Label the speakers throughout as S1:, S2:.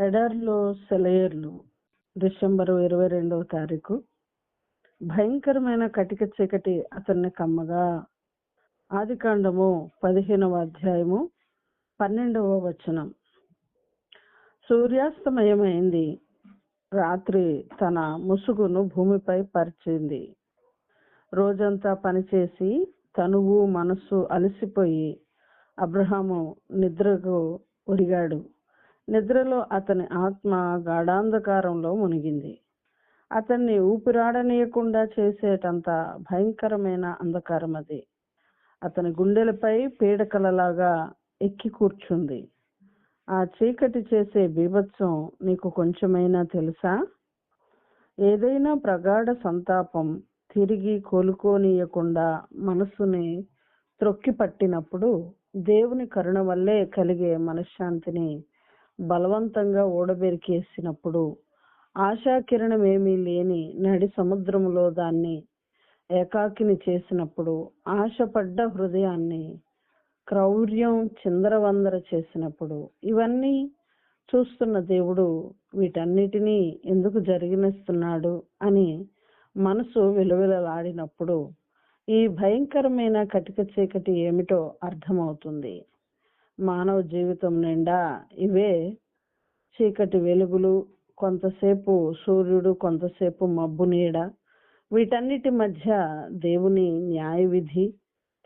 S1: ఎడార్లో సెలయర్లు December ఇరవై రెండవ తారీఖు. భయంకరమైన కటిక చీకటి అతన్ని కమ్మగా. ఆది కాండము పదిహేనవ అధ్యాయము పన్నెండవ వచనం. సూర్యాస్తమయమైంది. రాత్రి తన ముసుగును భూమిపై పరిచింది. రోజంతా పనిచేసి తనువు మనస్సు అలసిపోయి అబ్రహాము నిద్రకు ఒరిగాడు నిద్రలో అతని ఆత్మ గాఢాంధకారంలో మునిగింది. అతన్ని ఊపిరాడనీయకుండా చేసేటంత భయంకరమైన అంధకారం అది. అతని గుండెలపై పీడకలలాగా ఎక్కి కూర్చుంది. ఆ చీకటి చేసే బీభత్సం నీకు కొంచెమైనా తెలుసా? ఏదైనా ప్రగాఢ సంతాపం తిరిగి కోలుకోనీయకుండా మనసుని త్రొక్కి పట్టినప్పుడు దేవుని కరుణ వల్లే కలిగే మనశ్శాంతిని బలవంతంగా ఓడబెరికేసినప్పుడు ఆశాకిరణమేమీ లేని నడి సముద్రములో దాన్ని ఏకాకిని చేసినప్పుడు ఆశపడ్డ హృదయాన్ని క్రౌర్యం చిందరవందర చేసినప్పుడు ఇవన్నీ చూస్తున్న దేవుడు వీటన్నిటినీ ఎందుకు జరిగినిస్తున్నాడు అని మనసు విలువలాడినప్పుడు ఈ భయంకరమైన కటిక చీకటి ఏమిటో అర్థమవుతుంది. మానవ జీవితం నిండా ఇవే చీకటి వెలుగులు కొంతసేపు సూర్యుడు కొంతసేపు మబ్బు నీడ. వీటన్నిటి మధ్య దేవుని న్యాయ విధి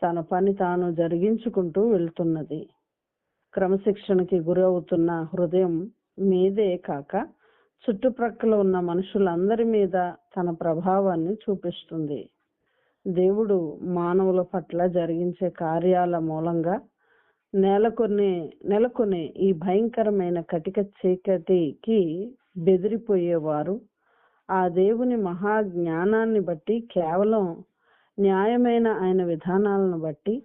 S1: తన పని తాను జరిగించుకుంటూ వెళ్తున్నది. క్రమశిక్షణకి గురవుతున్న హృదయం మీదే కాక చుట్టుప్రక్కల ఉన్న మనుషులందరి మీద తన ప్రభావాన్ని చూపిస్తుంది. దేవుడు మానవుల పట్ల జరిగించే కార్యాల మూలంగా నెలకొనే నెలకొనే ఈ భయంకరమైన కటిక చీకటికి బెదిరిపోయేవారు. ఆ దేవుని మహా జ్ఞానాన్ని బట్టి కేవలం న్యాయమైన ఆయన విధానాలను బట్టి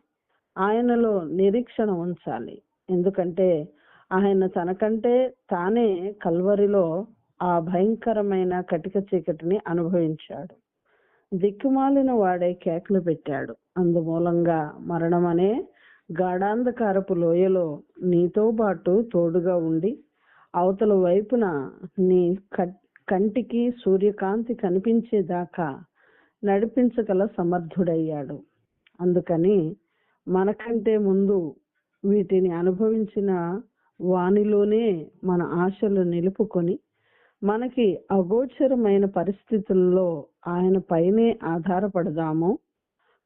S1: ఆయనలో నిరీక్షణ ఉంచాలి. ఎందుకంటే ఆయన తనకంటే తానే కల్వరిలో ఆ భయంకరమైన కటిక చీకటిని అనుభవించాడు. దిక్కుమాలిన వాడే కేకలు పెట్టాడు. అందుమూలంగా మరణమనే గాఢాంధకారపు లోయలో నీతో పాటు తోడుగా ఉండి అవతల వైపున నీ కంటికి సూర్యకాంతి కనిపించేదాకా నడిపించగల సమర్థుడయ్యాడు. అందుకని మనకంటే ముందు వీటిని అనుభవించిన వానిలోనే మన ఆశలు నిలుపుకొని మనకి అగోచరమైన పరిస్థితుల్లో ఆయన పైనే ఆధారపడదాము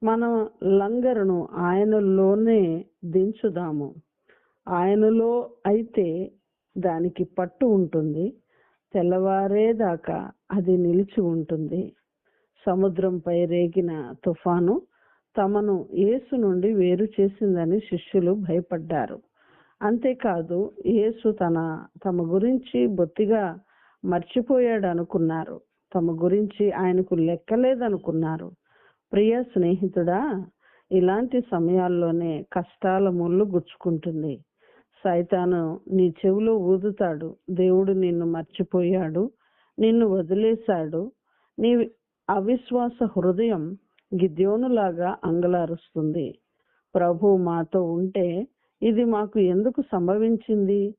S1: మన లంగరును ఆయనలోనే దించుదాము. ఆయనలో అయితే దానికి పట్టు ఉంటుంది. తెల్లవారేదాకా అది నిలిచి ఉంటుంది. సముద్రంపై రేగిన తుఫాను తమను యేసు నుండి వేరు చేసిందని శిష్యులు భయపడ్డారు. అంతేకాదు యేసు తన తమ గురించి బొత్తిగా మర్చిపోయాడు అనుకున్నారు తమ గురించి ఆయనకు లెక్కలేదనుకున్నారు. ప్రియ స్నేహితుడా ఇలాంటి సమయాల్లోనే కష్టాల ముళ్ళు గుచ్చుకుంటుంది. సైతాను నీ చెవిలో ఊదుతాడు. దేవుడు నిన్ను మర్చిపోయాడు. నిన్ను వదిలేశాడు. నీ అవిశ్వాస హృదయం గిద్యోనులాగా అంగలారుస్తుంది. ప్రభు మాతో ఉంటే ఇది మాకు ఎందుకు సంభవించింది?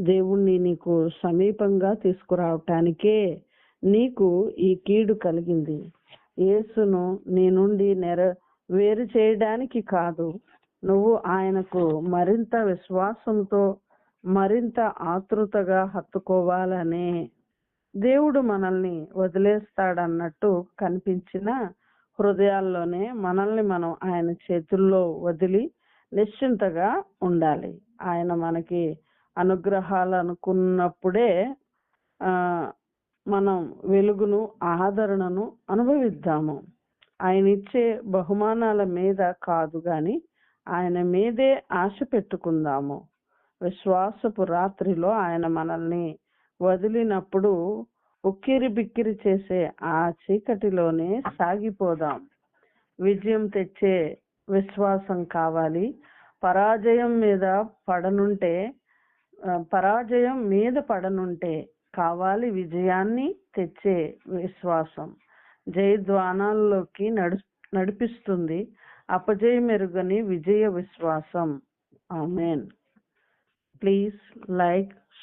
S1: దేవుణ్ణి నీకు సమీపంగా తీసుకురావటానికే నీకు ఈ కీడు కలిగింది. యేసును నీ నుండి నెర వేరు చేయడానికి కాదు. నువ్వు ఆయనకు మరింత విశ్వాసంతో మరింత ఆతృతగా హత్తుకోవాలనే దేవుడు మనల్ని వదిలేస్తాడన్నట్టు కనిపించిన హృదయాల్లోనే మనల్ని మనం ఆయన చేతుల్లో వదిలి నిశ్చింతగా ఉండాలి. ఆయన మనకి అనుగ్రహాలు అనుకున్నప్పుడే ఆ మనం వెలుగును ఆదరణను అనుభవిద్దాము. ఆయన ఇచ్చే బహుమానాల మీద కాదు గాని ఆయన మీదే ఆశ పెట్టుకుందాము. విశ్వాసపు రాత్రిలో ఆయన మనల్ని వదిలినప్పుడు ఉక్కిరి బిక్కిరి చేసే ఆ చీకటిలోనే సాగిపోదాం. విజయం తెచ్చే విశ్వాసం కావాలి. పరాజయం మీద పడనుంటే పరాజయం మీద పడనుంటే కావాలి విజయాన్ని తెచ్చే విశ్వాసం. జయద్వానాల్లోకి నడు నడిపిస్తుంది. అపజయ మెరుగని విజయ విశ్వాసం. ఆమెన్. Please like